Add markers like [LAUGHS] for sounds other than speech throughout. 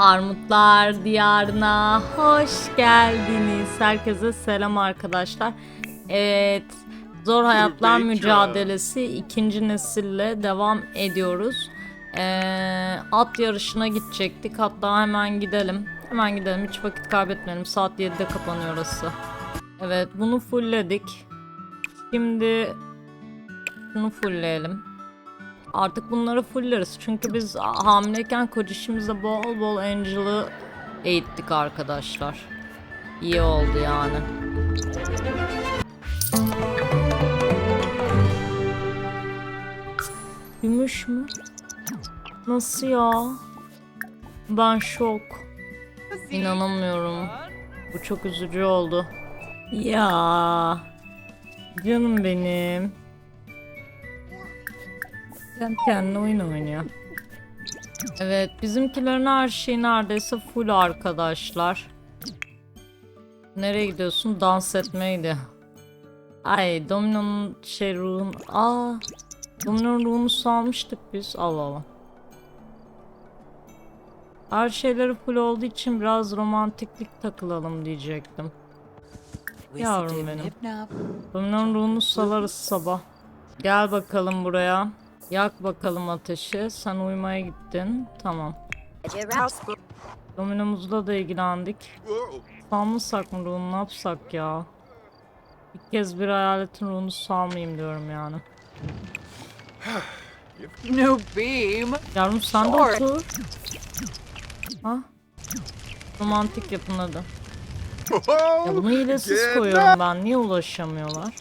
Armutlar Diyarına hoş geldiniz. Herkese selam arkadaşlar. Evet, Zor Hayatlar. Mücadelesi ikinci nesille devam ediyoruz. Ee, at yarışına gidecektik. Hatta hemen gidelim. Hemen gidelim. Hiç vakit kaybetmeyelim. Saat 7'de kapanıyor orası. Evet, bunu fullledik. Şimdi şunu fullleyelim. Artık bunları fulleriz. Çünkü biz hamileyken kocişimizde bol bol Angel'ı eğittik arkadaşlar. İyi oldu yani. Gümüş mü? Nasıl ya? Ben şok. İnanamıyorum. Bu çok üzücü oldu. Ya. Canım benim. Kendi kendine oyun oynuyor. Evet bizimkilerin her şeyi neredeyse full arkadaşlar. Nereye gidiyorsun? Dans etmeydi. Ay Domino'nun şey ruhun... Aa Domino'nun ruhunu salmıştık biz. Allah Allah. Her şeyleri full olduğu için biraz romantiklik takılalım diyecektim. Yavrum benim. Domino'nun ruhunu salarız sabah. Gel bakalım buraya. Yak bakalım ateşi. Sen uyumaya gittin. Tamam. Dominomuzla da ilgilendik. Salmasak mı ruhunu ne yapsak ya? Bir kez bir hayaletin ruhunu salmayayım diyorum yani. No beam. Yavrum sen de otur. Ha? Romantik yapın hadi. Ya bunu hilesiz koyuyorum ben. Niye ulaşamıyorlar?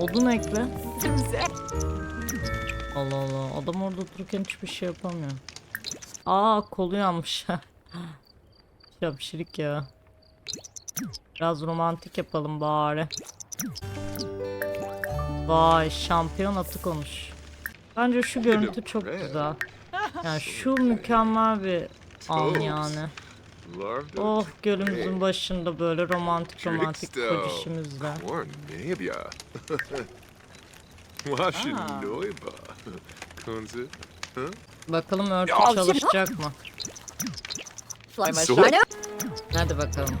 Odun ekle. Allah Allah. Adam orada otururken hiçbir şey yapamıyor. Aa kolu yanmış. [LAUGHS] Şapşirik ya. Biraz romantik yapalım bari. Vay şampiyon atı konuş. Bence şu görüntü çok güzel. Yani şu mükemmel bir an yani. Oh gölümüzün başında böyle romantik romantik kocişimizle. [LAUGHS] Cornebia. Waschenläuber. Kunze. Bakalım örtü Ya, çalışacak mı? So? Hadi bakalım.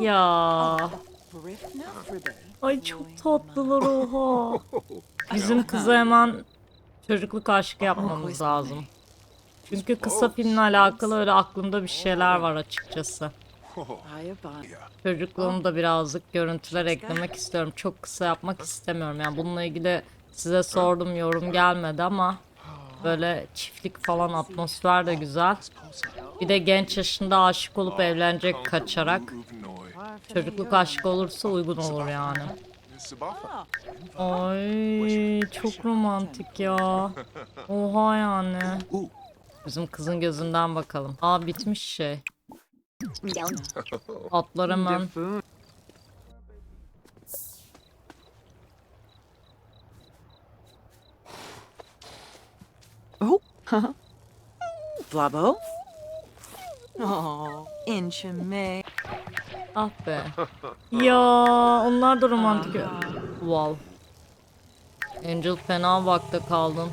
Ya. Ay çok tatlılar oha. [LAUGHS] Bizim kıza hemen çocukluk aşkı yapmamız lazım. Çünkü kısa filmle alakalı öyle aklımda bir şeyler var açıkçası. [LAUGHS] Çocukluğumu da birazcık görüntüler eklemek istiyorum. Çok kısa yapmak istemiyorum. Yani bununla ilgili size sordum yorum gelmedi ama böyle çiftlik falan atmosfer de güzel. Bir de genç yaşında aşık olup evlenecek kaçarak. Çocukluk aşkı olursa uygun olur yani. Ay çok romantik ya. Oha yani. Bizim kızın gözünden bakalım. Aa bitmiş şey. Atlar hemen. Oh. [LAUGHS] Flabo. Oh, Inchime. Ah be. Ya onlar da romantik. Wow. Angel fena bakta kaldın.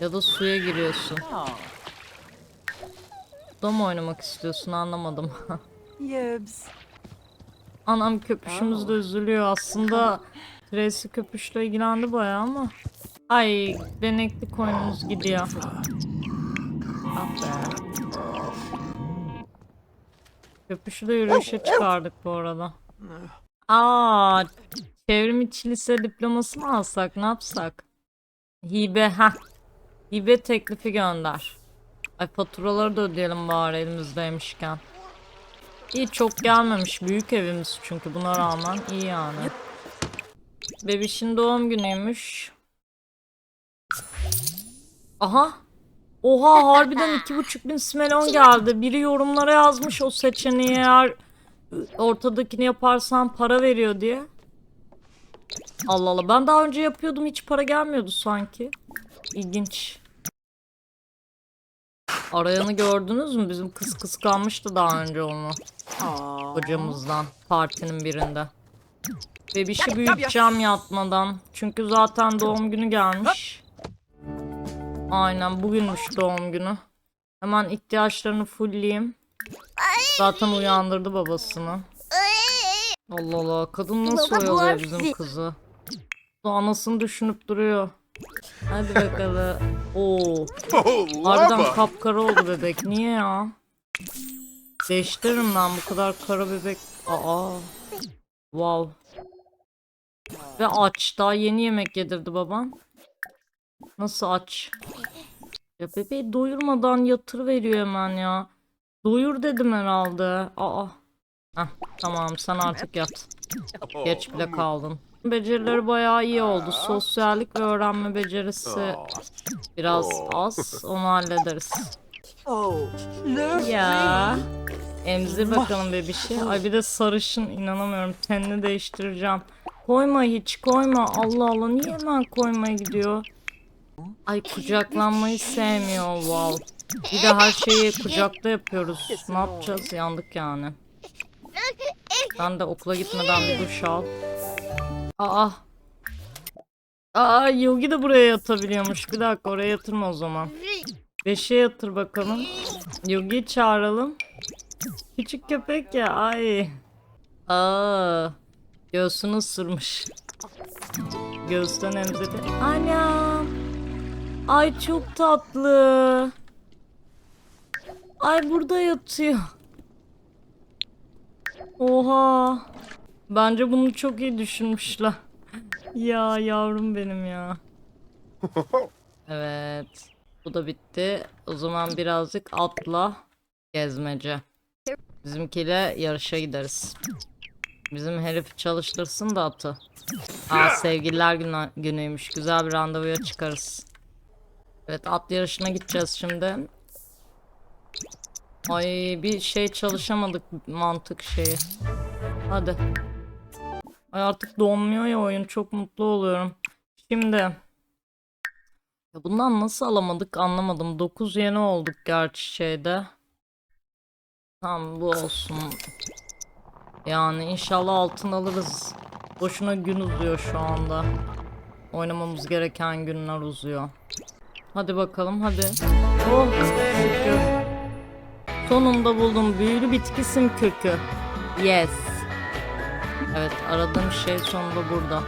Ya da suya giriyorsun. Da mı oynamak istiyorsun anlamadım. [LAUGHS] Yibs. Anam köpüşümüz de üzülüyor. Aslında Tracy köpüşle ilgilendi bayağı ama. Ay denekli koyunumuz gidiyor. Ah be. Köpüşü de yürüyüşe çıkardık bu arada. Aa, çevrim içi lise diploması mı alsak ne yapsak? Hibe ha. Hibe teklifi gönder. Ay faturaları da ödeyelim bari elimizdeymişken. İyi çok gelmemiş. Büyük evimiz çünkü buna rağmen iyi yani. Bebişin doğum günüymüş. Aha. Oha harbiden iki buçuk bin smelon geldi. Biri yorumlara yazmış o seçeneği eğer ortadakini yaparsan para veriyor diye. Allah Allah ben daha önce yapıyordum hiç para gelmiyordu sanki. İlginç. Arayanı gördünüz mü? Bizim kız kıskanmıştı daha önce onu hocamızdan partinin birinde. Bebişi büyüteceğim yatmadan. Çünkü zaten doğum günü gelmiş. Aynen bugünmüş doğum günü. Hemen ihtiyaçlarını fullleyeyim. Zaten uyandırdı babasını. Allah Allah kadın nasıl oyalıyor bizim kızı? Anasını düşünüp duruyor. Hadi bakalım. [LAUGHS] Oo, harbiden kapkara oldu bebek. Niye ya? Değiştiririm ben bu kadar kara bebek. Aa. Wow. Ve aç. Daha yeni yemek yedirdi babam. Nasıl aç? Ya bebeği doyurmadan yatır veriyor hemen ya. Doyur dedim herhalde. Aa. Heh, tamam sen artık yat. Geç bile kaldın. Becerileri bayağı iyi oldu. Sosyallik ve öğrenme becerisi biraz az. Onu hallederiz. Oh. Ya. Emzir bakalım bebişi. Ay bir de sarışın inanamıyorum. Tenini değiştireceğim. Koyma hiç koyma. Allah Allah niye hemen koymaya gidiyor? Ay kucaklanmayı sevmiyor wow. Bir de her şeyi kucakta yapıyoruz. Ne yapacağız? Yandık yani. Ben de okula gitmeden bir duş al. Aa. Aa Yogi de buraya yatabiliyormuş. Bir dakika oraya yatırma o zaman. Beşe yatır bakalım. Yogi çağıralım. Küçük köpek ya ay. Aa, göğsünü ısırmış. Göğüsten emzirdi. Anam. Ay çok tatlı. Ay burada yatıyor. Oha. Bence bunu çok iyi düşünmüşler. Ya yavrum benim ya. [LAUGHS] Evet. Bu da bitti. O zaman birazcık atla gezmece. Bizimkiyle yarışa gideriz. Bizim herif çalıştırsın da atı. Aa sevgililer günü, günüymüş. Güzel bir randevuya çıkarız. Evet at yarışına gideceğiz şimdi. Ay bir şey çalışamadık mantık şeyi. Hadi. Ay artık donmuyor ya oyun çok mutlu oluyorum. Şimdi ya bundan nasıl alamadık anlamadım. 9 yeni olduk gerçi şeyde. Tamam bu olsun. Yani inşallah altın alırız. Boşuna gün uzuyor şu anda. Oynamamız gereken günler uzuyor. Hadi bakalım hadi. Oh şükür. Sonunda buldum. Büyülü bitkisim kökü. Yes. Evet aradığım şey sonunda burada.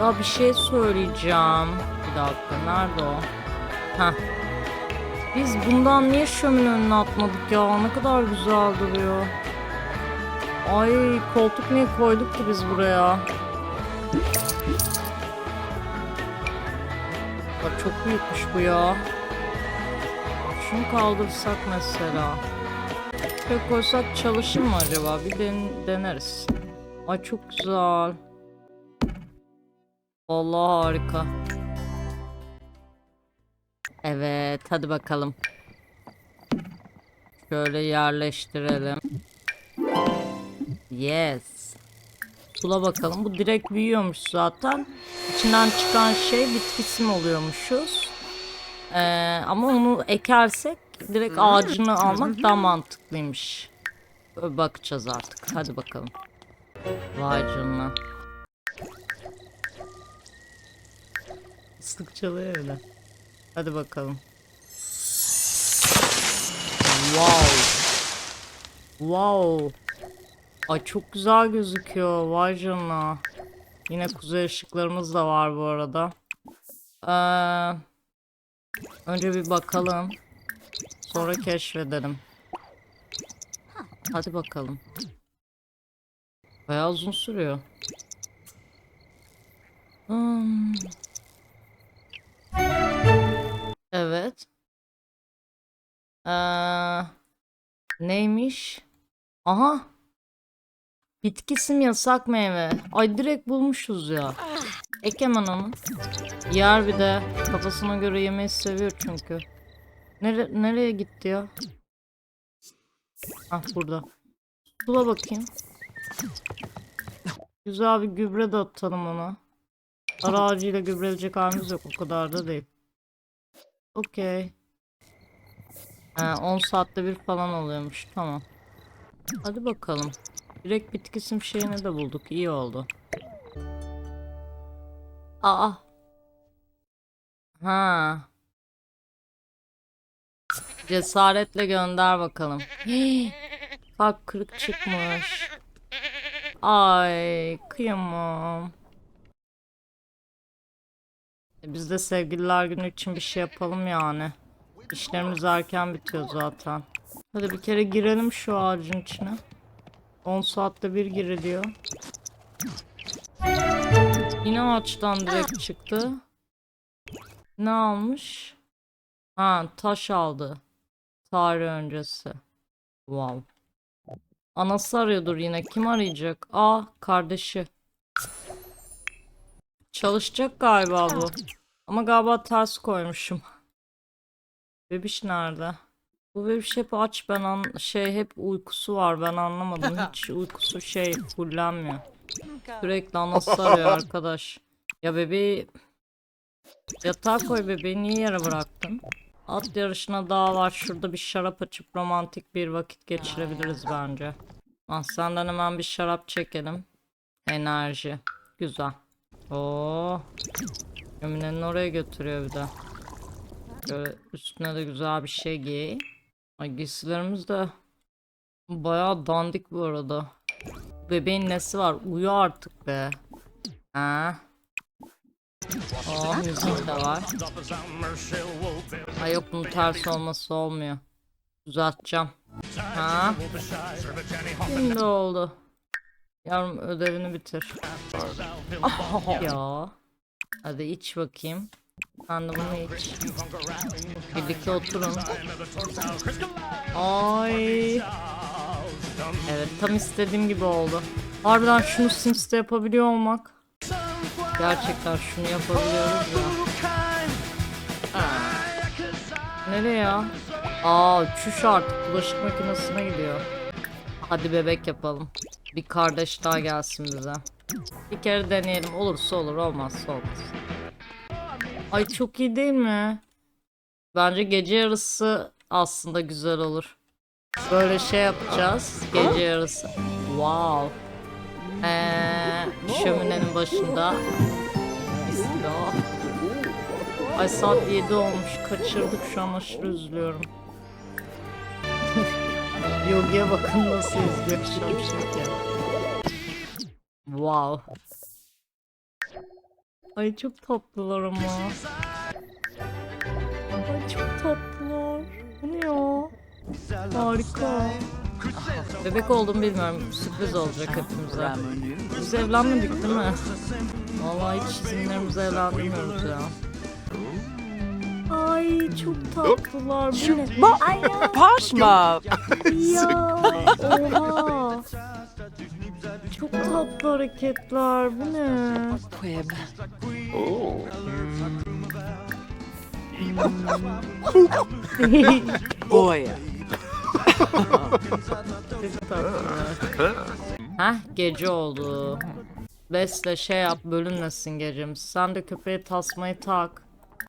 Ya bir şey söyleyeceğim. Bir dakika nerede o? Heh. Biz bundan niye şömine önüne atmadık ya? Ne kadar güzel duruyor. Ay koltuk niye koyduk ki biz buraya? Bak çok büyükmüş bu ya. Şunu kaldırsak mesela. Şöyle koysak çalışır mı acaba? Bir den- deneriz. Ay çok güzel. Vallahi harika. Evet, hadi bakalım. Şöyle yerleştirelim. Yes. Sula bakalım. Bu direkt büyüyormuş zaten. İçinden çıkan şey bitkisim oluyormuşuz. Ee, ama onu ekersek direkt ağacını almak daha mantıklıymış. Bakacağız artık. Hadi bakalım. Vay canına. Islık çalıyor öyle. Hadi bakalım. Wow. Wow. Ay çok güzel gözüküyor. Vay canına. Yine kuzey ışıklarımız da var bu arada. Ee, önce bir bakalım. Sonra keşfedelim. Hadi bakalım. Bayağı uzun sürüyor. Hmm. Evet. Ee, neymiş? Aha. Bitkisim yasak meyve. Ay direkt bulmuşuz ya. Ek onu. Yer bir de. Kafasına göre yemeyi seviyor çünkü. Nere nereye gitti ya? Ah burada. Sula bakayım. Güzel bir gübre de atalım ona. Ara ağacıyla gübreleyecek halimiz yok. O kadar da değil. Okey. Ha, 10 saatte bir falan oluyormuş. Tamam. Hadi bakalım. Direkt bitkisim şeyini de bulduk. İyi oldu. Aa. Ha. Cesaretle gönder bakalım. Kalp kırık çıkmış. Ay kıyamam. Biz de sevgililer günü için bir şey yapalım yani. İşlerimiz erken bitiyor zaten. Hadi bir kere girelim şu ağacın içine. 10 saatte bir giriliyor. Yine ağaçtan direkt çıktı. Ne almış? Ha taş aldı. Tarih öncesi. Wow. Anası arıyordur yine. Kim arayacak? Aa kardeşi. Çalışacak galiba bu. Ama galiba ters koymuşum. Bebiş nerede? Bu bebiş hep aç ben an şey hep uykusu var ben anlamadım. Hiç [LAUGHS] uykusu şey fullenmiyor. Sürekli anası arıyor arkadaş. Ya bebeği yatağa koy bebeği niye yere bıraktın? At yarışına daha var. Şurada bir şarap açıp romantik bir vakit geçirebiliriz bence. Ah senden hemen bir şarap çekelim. Enerji. Güzel. Oo. Gömünenin oraya götürüyor bir de. Böyle üstüne de güzel bir şey giy. Giysilerimiz de bayağı dandik bu arada. Bebeğin nesi var? Uyu artık be. Ha? Oh müzik de var. Ay yok bunun ters olması olmuyor. Düzelteceğim. Ha? Şimdi oldu. Yavrum ödevini bitir. ya. Hadi iç bakayım. Sen de bunu iç. Birlikte oturun. Ay. Evet tam istediğim gibi oldu. Harbiden şunu Sims'te yapabiliyor olmak. Gerçekten şunu yapabiliyoruz ya. Nereye ya? Aa çüş artık bulaşık makinesine gidiyor. Hadi bebek yapalım. Bir kardeş daha gelsin bize. Bir kere deneyelim. Olursa olur olmazsa olmaz. Ay çok iyi değil mi? Bence gece yarısı aslında güzel olur. Böyle şey yapacağız. Gece yarısı. Wow. Ee, şöminenin başında. Bismillah. Ay saat 7 olmuş. Kaçırdık şu an aşırı üzülüyorum. [LAUGHS] Yogi'ye bakın nasıl izliyor şapşik ya. Wow. Ay çok tatlılar ama. Ay çok tatlılar. Bu ne ya? Harika. Bebek oldum bilmiyorum. Sürpriz olacak hepimize. Biz evlenmedik değil mi? Vallahi hiç izinlerimizi evlendirmiyoruz ya. Ay çok tatlılar. Bu ne? Ay ya. Ya oha. Çok tatlı hareketler. Bu ne? Quib. Oh. Boy. [LAUGHS] Çok tatlılar. Gece oldu. Besle şey yap bölünmesin gecemiz. Sen de köpeğe tasmayı tak.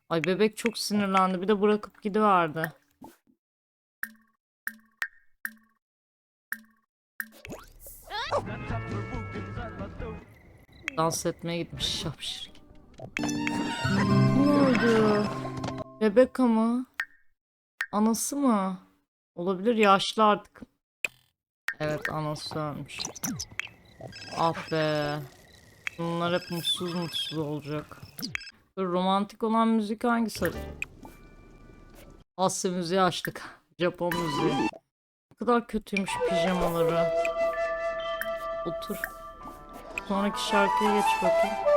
Ay bebek çok sinirlendi. Bir de bırakıp gidiverdi. Dans etmeye gitmiş şapşırık. Ne oldu? Bebek ama. Anası mı? Olabilir yaşlı artık. Evet anası ölmüş. Ah be. Bunlar hep mutsuz mutsuz olacak. Böyle romantik olan müzik hangisi? Asya müziği açtık. [LAUGHS] Japon müziği. Ne kadar kötüymüş pijamaları. Otur. Sonraki şarkıya geç bakayım.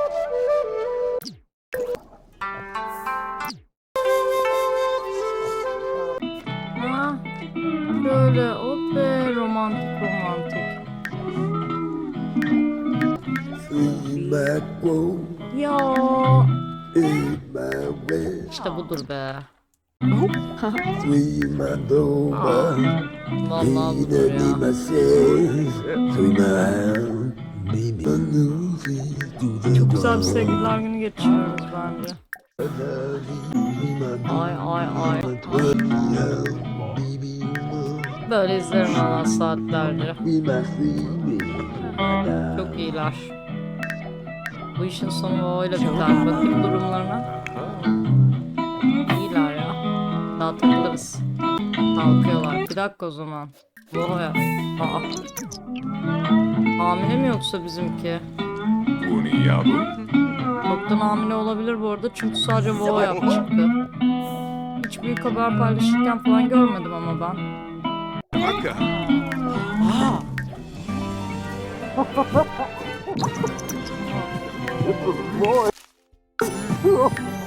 İşte budur be. my dober, Vallahi budur ya. Çok güzel bir sevgililer günü geçiriyoruz bence. Ay ay ay. Böyle izlerim valla saatlerce. Çok iyiler. Bu işin sonu öyle biter. Bakayım durumlarına. Daha takılırız. Kalkıyorlar. Bir dakika o zaman. Vay. Aa. Hamile mi yoksa bizimki? Uni yabu. Çoktan hamile olabilir bu arada çünkü sadece Voa yap çıktı. Hiç büyük haber paylaşırken falan görmedim ama ben. Aka. Aa, [LAUGHS]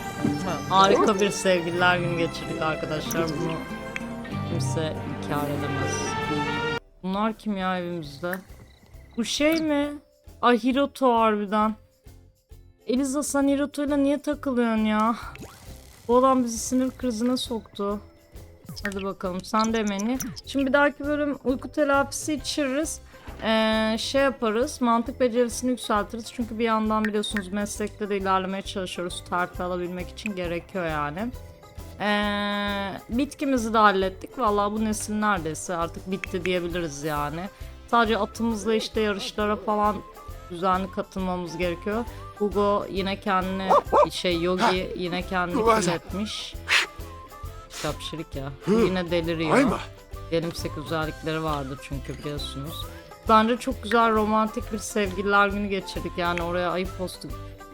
Harika bir sevgililer günü geçirdik arkadaşlar. Bunu kimse inkar edemez. Bunlar kim ya evimizde? Bu şey mi? Ay Hiroto harbiden. Eliza sen Hiroto'yla niye takılıyorsun ya? Bu adam bizi sinir krizine soktu. Hadi bakalım sen de beni. Şimdi bir dahaki bölüm uyku telafisi içiririz. Ee, şey yaparız mantık becerisini yükseltiriz. Çünkü bir yandan biliyorsunuz meslekte de ilerlemeye çalışıyoruz. Terfi alabilmek için gerekiyor yani. Ee, bitkimizi de hallettik. Vallahi bu nesil neredeyse artık bitti diyebiliriz yani. Sadece atımızla işte yarışlara falan düzenli katılmamız gerekiyor. Hugo yine kendini şey Yogi yine kendini Kıvaç. etmiş. Şapşirik ya. Yine deliriyor. Ayma. Benimsek özellikleri vardı çünkü biliyorsunuz. Bence çok güzel romantik bir sevgililer günü geçirdik. Yani oraya ayı postu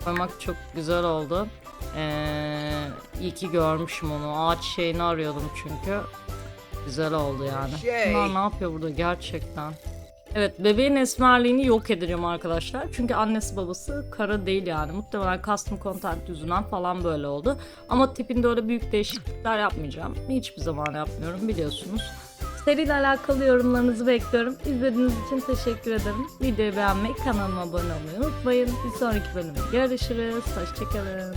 koymak çok güzel oldu. Ee, iyi ki görmüşüm onu. Ağaç şeyini arıyordum çünkü. Güzel oldu yani. Şey. Bunlar ne yapıyor burada gerçekten? Evet bebeğin esmerliğini yok edeceğim arkadaşlar. Çünkü annesi babası kara değil yani. Muhtemelen custom content yüzünden falan böyle oldu. Ama tipinde öyle büyük değişiklikler yapmayacağım. Hiçbir zaman yapmıyorum biliyorsunuz. Seriyle alakalı yorumlarınızı bekliyorum. İzlediğiniz için teşekkür ederim. Videoyu beğenmeyi, kanalıma abone olmayı unutmayın. Bir sonraki bölümde görüşürüz. Hoşçakalın.